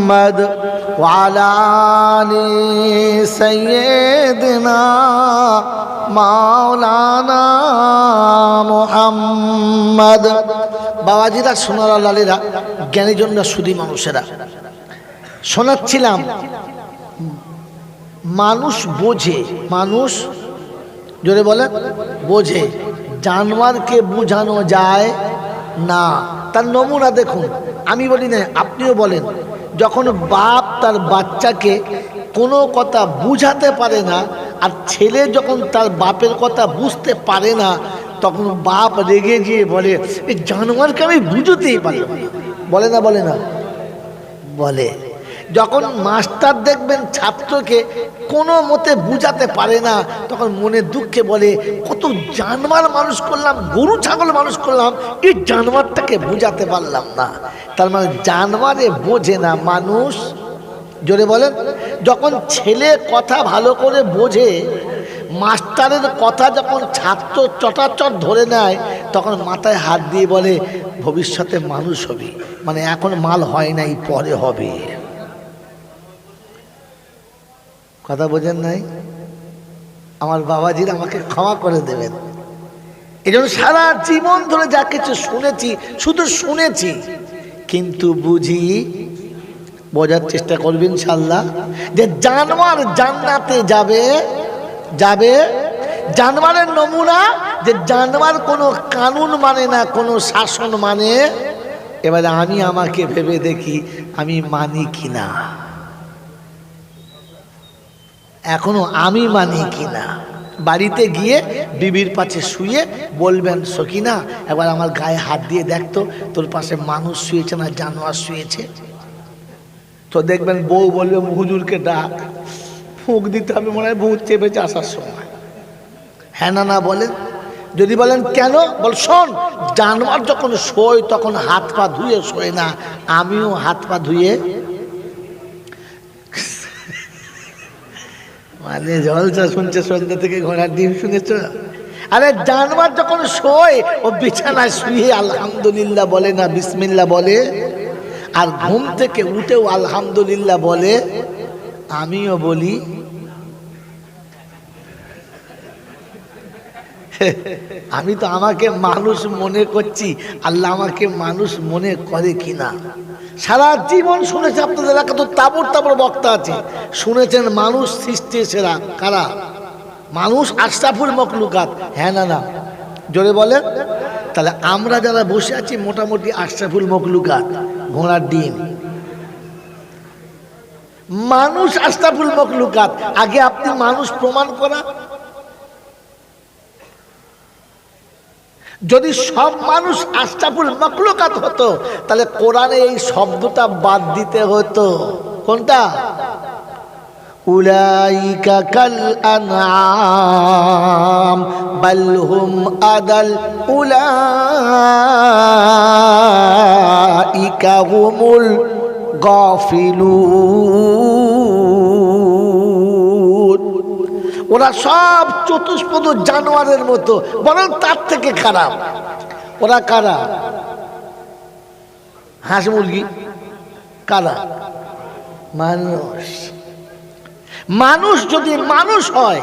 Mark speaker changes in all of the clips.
Speaker 1: محمد وعلى آل سيدنا মাওলানা মোহাম্মদ বাবাজিরা সোনারা লালেরা জ্ঞানীজনরা সুদী মানুষেরা শোনাচ্ছিলাম মানুষ বোঝে মানুষ জোরে বলে বোঝে জানোয়ারকে বোঝানো যায় না তার নমুনা দেখুন আমি বলি না আপনিও বলেন যখন বাপ তার বাচ্চাকে কোনো কথা বুঝাতে পারে না আর ছেলে যখন তার বাপের কথা বুঝতে পারে না, তখন বাপ রেগে গিয়ে বলে এই জানোয়ারকে আমি বুঝতেই পারি বলে না বলে না, বলে। যখন মাস্টার দেখবেন ছাত্রকে কোনো মতে বুঝাতে পারে না, তখন মনে দুঃখে বলে, কত জানোয়ার মানুষ করলাম, গরু, ছাগল মানুষ করলাম, এই জানোয়ারটাকে বুঝাতে পারলাম না। তার মানে জানোয়ারে বোঝে না মানুষ। জোরে বলেন, যখন ছেলে কথা ভালো করে বোঝে, মাস্টারের কথা যখন ছাত্র চটাচট ধরে নেয়, তখন মাথায় হাত দিয়ে বলে, ভবিষ্যতে মানুষ হবি। মানে এখন মাল হয় নাই, পরে হবে। কথা বোঝেন নাই? আমার বাবাজির আমাকে ক্ষমা করে দেবেন। এই সারা জীবন ধরে যা কিছু শুনেছি, শুধু শুনেছি, কিন্তু বুঝি বোঝার চেষ্টা করবেন ইনশাল্লাহ। যে জানোয়ার জান্নাতে যাবে যাবে, জানোয়ারের নমুনা, যে জানোয়ার কোনো কানুন মানে না, কোনো শাসন মানে এবারে আমি আমাকে ভেবে দেখি আমি মানি কিনা। এখনও আমি মানি কিনা? বাড়িতে গিয়ে বিবির পাশে শুয়ে বলবেন, সকিনা এবার আমার গায়ে হাত দিয়ে দেখতো তোর পাশে মানুষ শুয়েছে না, জানোয়ার শুয়েছে? তো দেখবেন বউ বলবে, হুজুরকে ডাক। ফুঁক দিতে হবে, মনে হয় ভূত চেপেছে আসার সময়। হ্যাঁ না না বলেন যদি বলেন, কেন? বল, শোন, জানোয়ার যখন শোয়, তখন হাত পা ধুয়ে শোয় না, আমিও হাত পা ধুয়ে মানে জলসা শুনছে, সন্ধ্যা থেকে ঘোড়ার ডিম শুনেছ? আরে জানোয়ার যখন শোয়, ও বিছানায় শুয়ে আলহামদুলিল্লাহ বলে না বিসমিল্লা বলে। আর ঘুম থেকে উঠেও আলহামদুলিল্লাহ বলে, আমিও বলি, আমি তো আমাকে মানুষ মনে করছি, আল্লাহ আমাকে মানুষ মনে করে কিনা। সারা জীবন শুনেছে আপনাদের এলাকা তো তাবর তাবর বক্তা আছে। শুনেছেন মানুষ সৃষ্টি সেরা। কারা? মানুষ আশরাফুল মকলুকাত হ্যাঁ না না। জোরে বলেন। তাহলে আমরা যারা বসে আছি, মোটামুটি আশরাফুল মকলুকাত ঘোড়ার ডিম। মানুষ আশরাফুল মকলুকাত আগে আপনি মানুষ প্রমাণ করা যদি সব মানুষ আশরাফুল মকলুকাত হতো, তাহলে কোরআনে এই শব্দটা বাদ দিতে হতো। কোনটা? উলাইকা কাল আনআম, বাল হুম আদাল উলাইকা হুমুল গাফিলুন। ওরা সব চতুষ্পদ জানোয়ারের মতো, বরং তার থেকে খারাপ। ওরা কারা? হাঁস মুরগি? কারা? মানুষ। মানুষ যদি মানুষ হয়,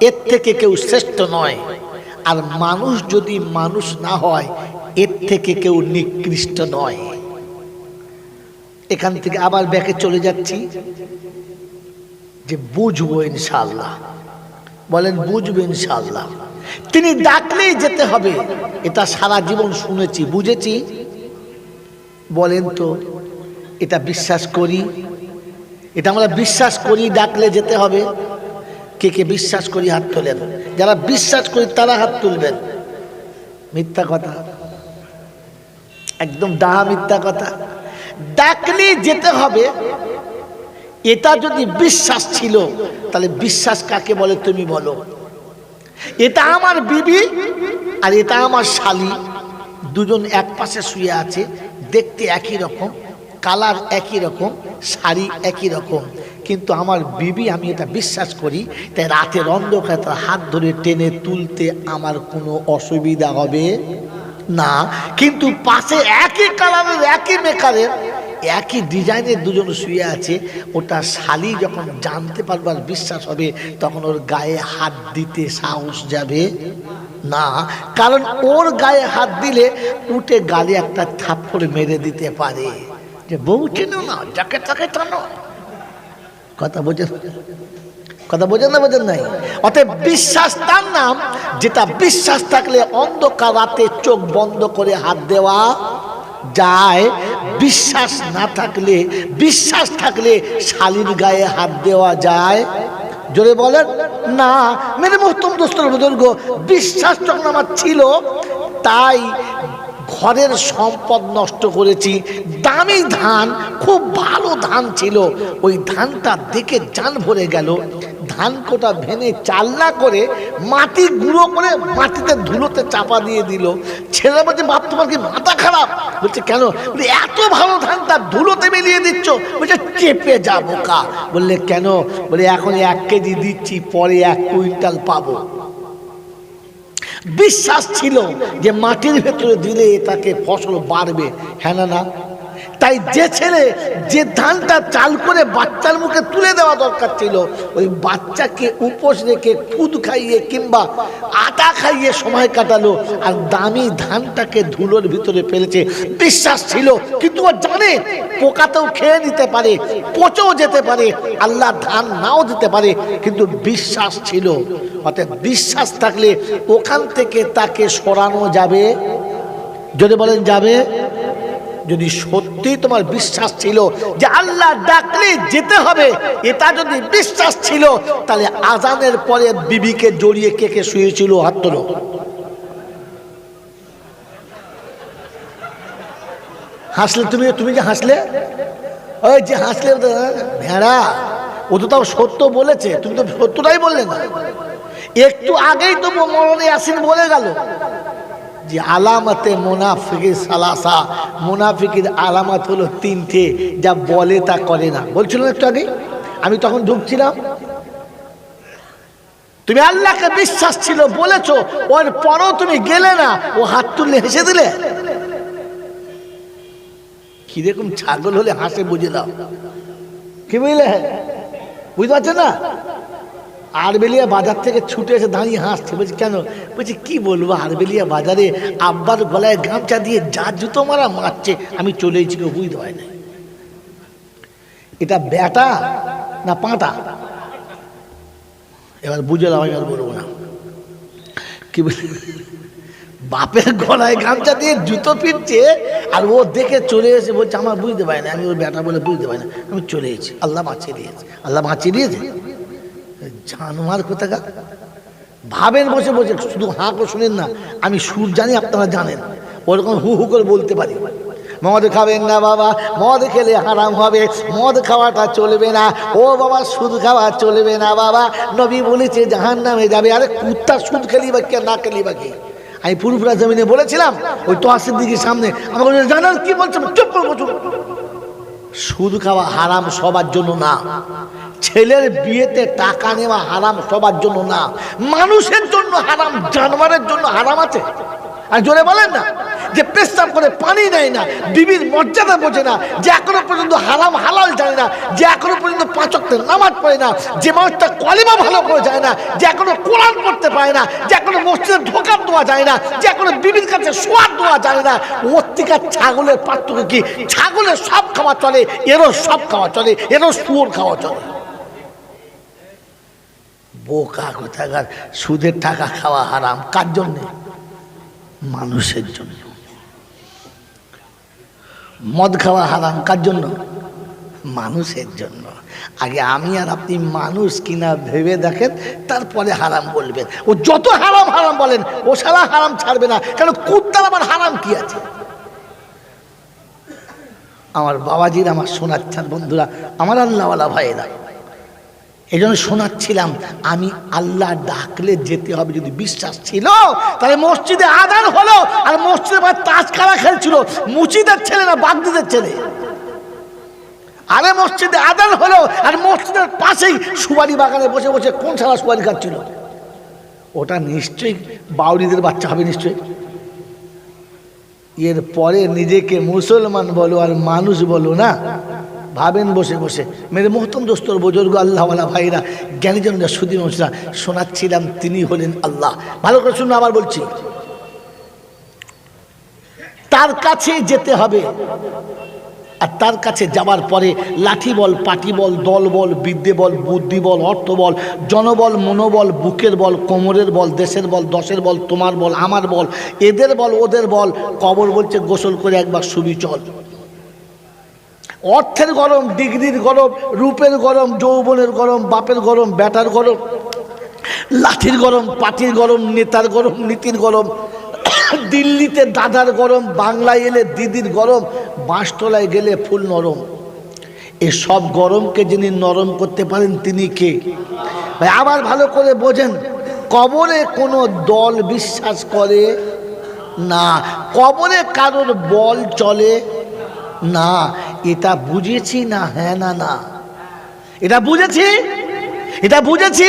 Speaker 1: এর থেকে কেউ শ্রেষ্ঠ নয়। আর মানুষ যদি মানুষ না হয়, এর থেকে কেউ নিকৃষ্ট নয়। এখান থেকে আবার ব্যাকে চলে যাচ্ছি। যে বুঝব ইনশাল্লাহ বলেন, বুঝব ইনশাল্লাহ তিনি ডাকলেই যেতে হবে। এটা সারা জীবন শুনেছি, বুঝেছি। বলেন তো, এটা বিশ্বাস করি? এটা আমরা বিশ্বাস করি, ডাকলে যেতে হবে। কে কে বিশ্বাস করি, হাত তোলেন। যারা বিশ্বাস করি, তারা হাত তুলবেন। মিথ্যা কথা। একদম ডাহা মিথ্যা কথা। ডাকলে যেতে হবে। এটা যদি বিশ্বাস ছিল, তাহলে বিশ্বাস কাকে বলে তুমি বলো? এটা আমার বিবি আর এটা আমার শালি। দুজন এক পাশে শুয়ে আছে, দেখতে একই রকম, কালার একই রকম, শাড়ি একই রকম। কিন্তু আমার বিবি, আমি এটা বিশ্বাস করি, তাই রাতের অন্ধকার তার হাত ধরে টেনে তুলতে আমার কোনো অসুবিধা হবে না। কিন্তু পাশে একই কালারের, একই মেকারের একই ডিজাইনের দুজন শুয়ে আছে ওটা শালি যখন জানতে পারবে আর বিশ্বাস হবে, তখন ওর গায়ে হাত দিতে সাহস যাবে না। কারণ ওর গায়ে হাত দিলে উঠে গালে একটা থাপ্পড় মেরে দিতে পারে। যে বউ চেনো না, যাকে তাকে টানো। কথা বোঝেন? কথা বোঝেন না, বোঝেন নাই? অতএব বিশ্বাস তার নাম, যেটা বিশ্বাস থাকলে অন্ধকার রাতে চোখ বন্ধ করে হাত দেওয়া যায়, বিশ্বাস না থাকলে, বিশ্বাস থাকলে শালির গায়ে হাত দেওয়া যায়। জোরে বলেন, না, মেরে মোহতম দোস্তর বুজুর্গ, বিশ্বাস যখন আমার ছিল, তাই ঘরের সম্পদ নষ্ট করেছি। দামি ধান, খুব ভালো ধান ছিল। ওই ধানটা দেখে জান ভরে গেল। ধান কোটা ভেঙে চাল না করে মাটি গুঁড়ো করে মাটিতে ধুলোতে চাপা দিয়ে দিল। ছেলে বলছে, বাপ, তোমার কি মাথা খারাপ? বলছে, কেন? এত ভালো ধানটা ধুলোতে মিলিয়ে দিচ্ছ? বলছে, চেপে যাব কা। বললে, কেন? বলে, এখন এক কেজি দিচ্ছি, পরে এক কুইন্টাল পাবো। বিশ্বাস ছিল যে মাটির ভেতরে দিলে তাকে ফসল বাড়বে হ্যাঁ না? তাই যে ছেলে যে ধানটা চাল করে বাচ্চার মুখে তুলে দেওয়া দরকার ছিল, ওই বাচ্চাকে উপোস রেখে খুদ খাইয়ে কিংবা আটা খাইয়ে সময় কাটালো আর দামি ধানটাকে ধুলোর ভিতরে ফেলেছে। বিশ্বাস ছিল, কিন্তু ও জানে পোকাতেও খেয়ে নিতে পারে, পচেও যেতে পারে, আল্লাহ ধান নাও দিতে পারে, কিন্তু বিশ্বাস ছিল। অর্থাৎ বিশ্বাস থাকলে ওখান থেকে তাকে সরানো যাবে। যদি বলেন যাবে যদি সত্যি তোমার বিশ্বাস ছিল যে আল্লাহ ডাকলে যেতে হবে, এটা যদি বিশ্বাস ছিল, তাহলে আজানের পরে বিবিকে জড়িয়ে কে কে শুয়েছিল হাত তোলো। হাসলে তুমি তুমি যে হাসলে? ওই যে হাসলে ভেড়া, ও তো তাও সত্য বলেছে, তুমি তো সত্যটাই বললে না। একটু আগেই তো মরণে আসিন বলে গেল। যে আলামতে মোনাফিকের সালাসা, মোনাফিকের আলামত হলো তিনটে, যা বলে তা করে না। বলছিল একটু আগে? আমি তখন ঢুকছিলাম। তুমি আল্লাহকে বিশ্বাস ছিল, বলেছ, ওর পরও তুমি গেলে না, ও হাত তুললে হেসে দিলে। কীরকম ছাগল হলে হাসে বুঝে দাও কি বুঝলে? বুঝতে পারছ না? আরবেলিয়া বাজার থেকে ছুটে এসে দাঁড়িয়ে হাসছে। বলছি, কেন? বলছি, কি বলব আরবেলিয়া বাজারে আব্বার গলায় গামছা দিয়ে যা জুতো মারা মারছে। আমি চলে এসেছি কেউ বুঝতে পারি না এটা ব্যাটা না পাঁটা? এবার বুঝে দাও আমি আর বলব না। কি বলি? বাপের গলায় গামছা দিয়ে জুতো ফিরছে আর ও দেখে চলে এসে বলছে, আমার বুঝতে পারি না। আমি ওর ব্যাটা বলে বুঝতে পারি না। আমি চলে এসেছি। আল্লাহ বাঁচিয়ে দিয়েছে। আল্লাহ বাঁচিয়ে দিয়েছে? জানোয়ার কোথাকার? ভাবেন বসে বসে, শুধু হাঁ করে শুনেন না, আমি সুর জানি, আপনারা জানেন। ওরকম হু হু করে বলতে পারি। মদ খাবেন না বাবা, মদ খেলে হারাম হবে, মদ খাওয়াটা চলবে না। ও বাবা, সুদ খাওয়া চলবে না বাবা। নবী বলেছে জাহান নামে যাবে। আরে কুত্তা সুদ খেলি বা কে, না খেলি বা কি? আমি পুরুপুরা জমিনে বলেছিলাম, ওই তোয়াশের দিকে সামনে। আমাকে জানান কি বলছে? চুপ করে বসুন। সুদ খাওয়া হারাম সবার জন্য না। ছেলের বিয়েতে টাকা নেওয়া হারাম সবার জন্য না। মানুষের জন্য হারাম, জানোয়ারের জন্য হারাম আছে। আর জোরে বলেন না, যে পেশাব করে পানি নেয় না, বিবির মর্যাদা বোঝে না, যে এখনও পর্যন্ত হারাম হালাল জানে না, যে এখনও পর্যন্ত পাঁচকতে নামাজ পড়ে না, যে মানুষটা কলিমা ভালো করে যায় না, যে এখনও কোরআন পড়তে পারে না, যে এখনও মসজিদে ঢোকার দেওয়া যায় না, যে এখনও বিবির কাছে সোয়াদ দেওয়া যায় না মত্তিকার ছাগলের পার্থক্য কি? ছাগলের সব খাওয়া চলে, এরও সব খাওয়া চলে, এরও শুয়োর খাওয়া চলে। বোকা কোথাকার, সুদের টাকা খাওয়া হারাম, কার জন্যে? মানুষের জন্য। মদ খাওয়া হারাম, কার জন্য? মানুষের জন্য। আগে আমি আর আপনি মানুষ কিনা ভেবে দেখেন, তারপরে হারাম বলবেন। ও যত হারাম হারাম বলেন, ও সারা হারাম ছাড়বে না। কেন কুত্তার আবার হারাম কি আছে? আমার বাবাজির আমার শোনাচ্ছেন বন্ধুরা, আমার আল্লাহওয়ালা ভাইয়েরা। এই জন্য শোনাচ্ছিলাম, আমি আল্লাহ ডাকলে যেতে হবে যদি বিশ্বাস ছিল, তাহলে মসজিদে আদান হলো, আর মসজিদে বা তাস খেলা খেলছিল, মুচিদের ছেলে না বাগদিদের ছেলে? আরে মসজিদে আদান হলো, আর মসজিদের পাশেই সুবারি বাগানে বসে বসে কোন সারা সুবারি খাচ্ছিল? ওটা নিশ্চয়ই বাউরিদের বাচ্চা হবে নিশ্চয়ই। এর পরে নিজেকে মুসলমান বলো আর মানুষ বলো না। ভাবেন বসে বসে। মেরে মোহতম দোস্তর বুজুর্গ, আল্লাহওয়ালা ভাইরা জ্ঞানীজনরা সুদী মানুষরা শোনাচ্ছিলাম, তিনি হলেন আল্লাহ। ভালো করে শুনুন, আবার বলছি। তার কাছে যেতে হবে। আর তার কাছে যাওয়ার পরে লাঠি বল, পাটি বল, দল বল, বিদ্যে বল, বুদ্ধি বল, অর্থ বল, জনবল, মনোবল, বুকের বল, কোমরের বল, দেশের বল, দশের বল, তোমার বল, আমার বল, এদের বল, ওদের বল, কবর বলছে গোসল করে একবার সুবি চল। অর্থের গরম, ডিগ্রির গরম, রূপের গরম, যৌবনের গরম, বাপের গরম ব্যাটার গরম, লাঠির গরম, পাটির গরম, নেতার গরম, নীতির গরম, দিল্লিতে দাদার গরম, বাংলায় এলে দিদির গরম, বাঁশতলায় গেলে ফুল নরম। এ সব গরমকে যিনি নরম করতে পারেন, তিনি কে? ভাই, আবার ভালো করে বোঝেন, কবরে কোনো দল বিশ্বাস করে? না। কবরে কারোর বল চলে? না। এটা বুঝেছি না হ্যাঁ না না। এটা বুঝেছি? এটা বুঝেছি?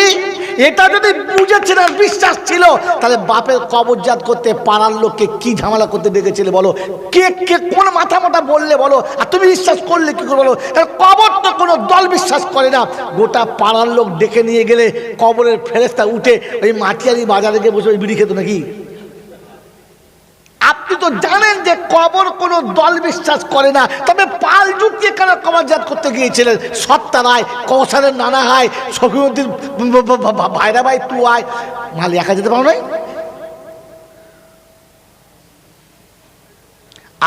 Speaker 1: এটা যদি বুঝেছে না, বিশ্বাস ছিল, তাহলে বাপের কবরজাত করতে পাড়ার লোককে কি ঝামেলা করতে ডেকেছিলে বলো? কে কে কোন মাথা মোটা বললে বলো? আর তুমি বিশ্বাস করলে কি করে বলো? কারণ কবর তো কোনো দল বিশ্বাস করে না। গোটা পাড়ার লোক ডেকে নিয়ে গেলে কবরের ফেরেস্তা উঠে ওই মাটিয়ারি বাজারে গিয়ে বসে ওই বিড়ি খেত নাকি? আপনি তো জানেন যে কবর কোনো দল বিশ্বাস করে না। তবে পাল যুগকে কেন কবরজাত করতে গিয়েছিলেন? সত্তা রায় কৌশলের নানা হায় সফিউদ্দিন ভাইরা ভাই তু আয়। মাল একা যেতে পারো নাই?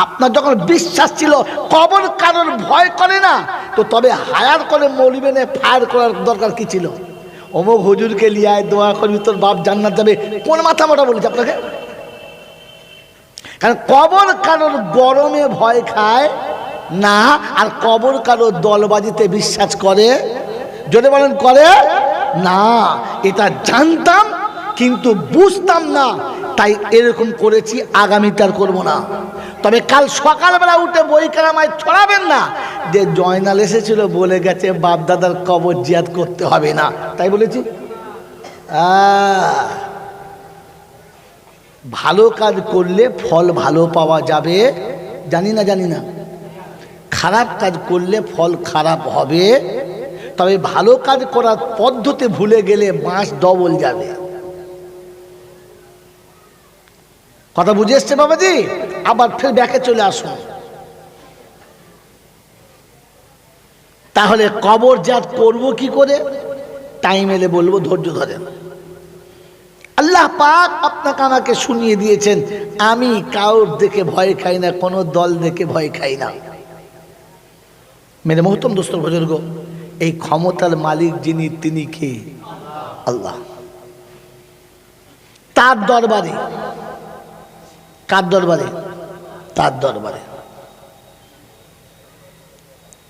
Speaker 1: আপনার যখন বিশ্বাস ছিল, কবর কারোর ভয় করে না, তো তবে হায়ার করে মৌলিবেনে ফায়ার করার দরকার কি ছিল? অমুক হুজুরকে লিয়ায় দোয়া করবি, তোর বাপ জান্নাত যাবে। কোন মাথা মোটা বলেছে আপনাকে? কারণ কবর কারোর গরমে ভয় খায় না, আর কবর কারোর দলবাজিতে বিশ্বাস করে। যদি বলেন, করে? না, এটা জানতাম, কিন্তু বুঝতাম না, তাই এরকম করেছি, আগামীতে আর করব না। তবে কাল সকালবেলা উঠে বই কারামায় ছড়াবেন না, যে জয়নাল এসেছিল বলে গেছে, বাপদাদার কবর জিয়াদ করতে হবে না। তাই বলেছি? আহ ভালো কাজ করলে ফল ভালো পাওয়া যাবে। জানি না জানি না। খারাপ কাজ করলে ফল খারাপ হবে। তবে ভালো কাজ করার পদ্ধতি ভুলে গেলে বাঁশ ডবল যাবে। কথা বুঝে এসছে বাবাজি? আবার ফের ব্যাকে চলে আসুন তাহলে কবর জাত করব কি করে? টাইম এলে বলব, ধৈর্য ধরেন। আল্লাহ পাক আপনাকে আমাকে শুনিয়ে দিয়েছেন, আমি কাউর দেখে ভয় খাই না, কোনো দল দেখে ভয় খাই না। মেরে মহতম দোস্তর বুজুর্গ এই ক্ষমতার মালিক যিনি, তিনি কে? আল্লাহ। তার দরবারে, কার দরবারে? তার দরবারে।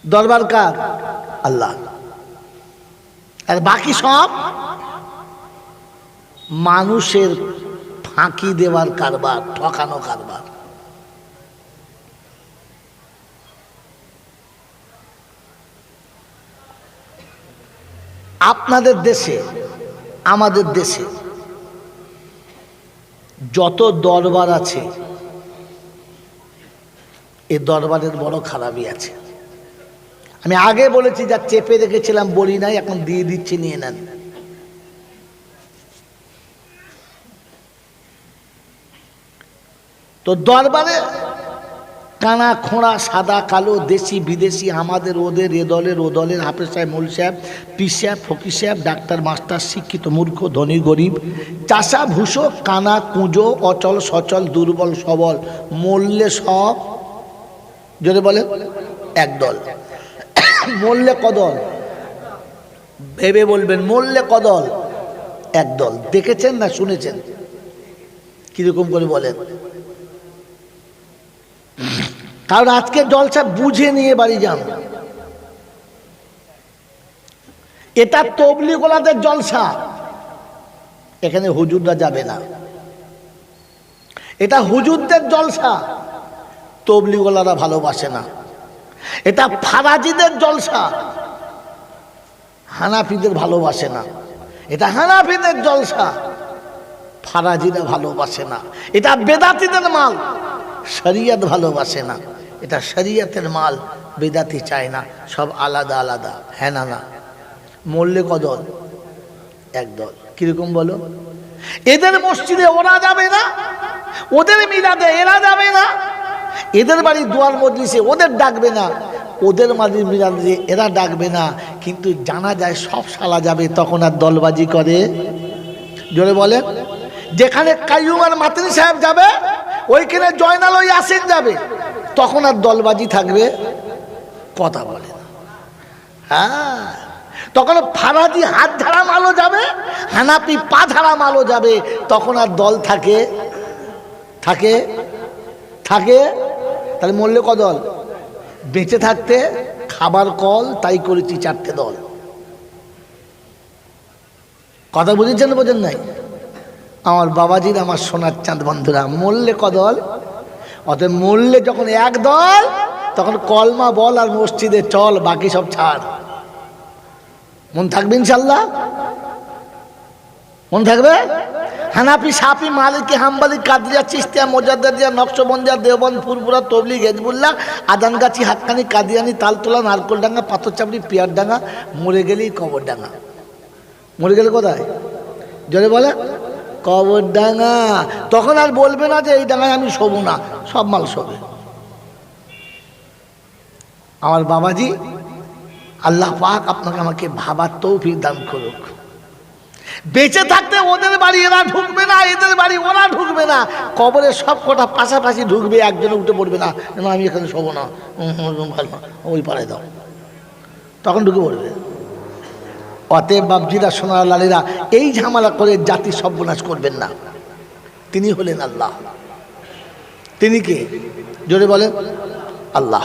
Speaker 1: দরবার কার? আল্লাহ। আর বাকি সব? মানুষের ফাঁকি দেওয়ার কারবার, ঠকানো কারবার। আপনাদের দেশে, আমাদের দেশে যত দরবার আছে, এ দরবারের বড় খারাপই আছে। আমি আগে বলেছি, যা চেপে রেখেছিলাম, বলি নাই, এখন দিয়ে দিচ্ছি, নিয়ে নেন। তো দরবারে কানা খোঁড়া, সাদা, কালো, দেশি, বিদেশি, আমাদের, ওদের, এ দলের, ও দলের, হাফেজ সাহেব, মৌল সাহেব পিস সাহেব, ফকির সাহেব, ডাক্তার, মাস্টার, শিক্ষিত, মূর্খ, ধনী, গরিব, চাষা ভুষো কানা, কুঁজো, অচল, সচল, দুর্বল, সবল, মরলে সব যদি বলে একদল মরলে কদল, ভেবে বলবেন, মরলে কদল একদল দেখেছেন না শুনেছেন? কীরকম করে বলেন? কারণ আজকে জলসা বুঝে নিয়ে বাড়ি যান। এটা তবলি গোলাদের জলসা। এখানে হুজুররা যাবে না। এটা হুজুরদের জলসা। তবলি গোলারা ভালোবাসে না। এটা ফারাজিদের জলসা। হানাফিদের ভালোবাসে না। এটা হানাফিদের জলসা। ফারাজিরা ভালোবাসে না। এটা বেদাতিদের মাল। শরিয়াত ভালোবাসে না। এটা শরিয়াতের মাল, বেদাতি চায় না, সব আলাদা আলাদা হ্যাঁ না না। মরলে কদল একদল কীরকম বলো? এদের মসজিদে ওরা যাবে না, ওদের মিলাদে এরা যাবে না, এদের বাড়ি দুয়ার মজলিসে ওদের ডাকবে না, ওদের বাড়ির মিলাদে এরা ডাকবে না, কিন্তু জানা যায় সব সালা যাবে, তখন আর দলবাজি করে। জোরে বলে। যেখানে কাইয়ুম মাতৃ সাহেব যাবে, ওইখানে জয়নাল ওই আসেন যাবে। তখন আর দলবাজি থাকবে, কথা বলে না। হ্যাঁ তখন ফারাজি হাত ঝাড়া মালো যাবে, হানাপি পা ঝাড়া মালো যাবে, তখন আর দল থাকে থাকে থাকে। তাহলে মরলে কদল বেঁচে থাকতে খাবার কল, তাই করেছি চারটে দল। কথা বুঝেছেন বোঝেন নাই? আমার বাবাজির, আমার সোনার চাঁদ বন্ধুরা, মরলে কদল অতএব মরলে যখন এক দল, তখন কলমা, বল আর মসজিদে চল, বাকি সব ছাড়। মন থাকবে ইনশাল্লাহ? মন থাকবে? হানাফি, সাফি, মালিকি, হাম্বালি, কাদরিয়া, চিস্তিয়া মোজাদ্দিয়া নকশবন্দিয়া, দেওবন্দ ফুরপুরা তবলি গেজবুল্লাহ আদানগাছি হাক্কানি কাদিয়ানি, তালতলা, নারকোলডাঙ্গা, পাথরচাপড়ি, পিয়ারডাঙ্গা, মরে গেলেই কবরডাঙ্গা। মরে গেলে কোথায়? জলে বলে, কবরডাঙ্গা। তখন আর বলবে না যে এই ডাঙায় আমি শোবো না। সব মাল শোবে আমার বাবাজি, আল্লাহ পাক আপনাকে আমাকে ভাবার তৌফিক দান করুক। বেঁচে থাকতে ওদের বাড়ি এরা ঢুকবে না, এদের বাড়ি ওরা ঢুকবে না। কবরে সব কটা পাশাপাশি ঢুকবে, একজনে উঠে পড়বে না। আমি এখানে শোবো না। ওই পাড়ায় দাও। তখন ঢুকে পড়বে। অতএব বাবজিরা সোনার, লালিরা, এই ঝামেলা করে জাতি সর্বনাশ করবেন না। তিনি হলেন আল্লাহ। তিনি কে? জোরে বলেন। আল্লাহ।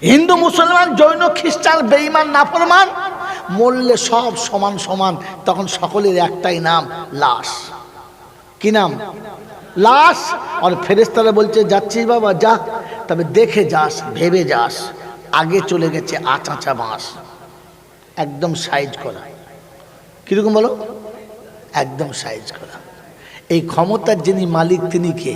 Speaker 1: হিন্দু, মুসলমান, জৈন, খ্রিস্টান, বেঈমান, নাফরমান, মরলে সব সমান সমান, তখন সকলের একটাই নাম, লাশ। কি নাম? লাশ। আর ফেরেস্তারা বলছে, যাচ্ছিস বাবা, যা। তবে দেখে যাস, ভেবে যাস। আগে চলে গেছে আচাঁচা বাঁশ। একদম সাইজ করা। কীরকম বলো? একদম সাইজ করা। এই ক্ষমতার যিনি মালিক তিনি কে?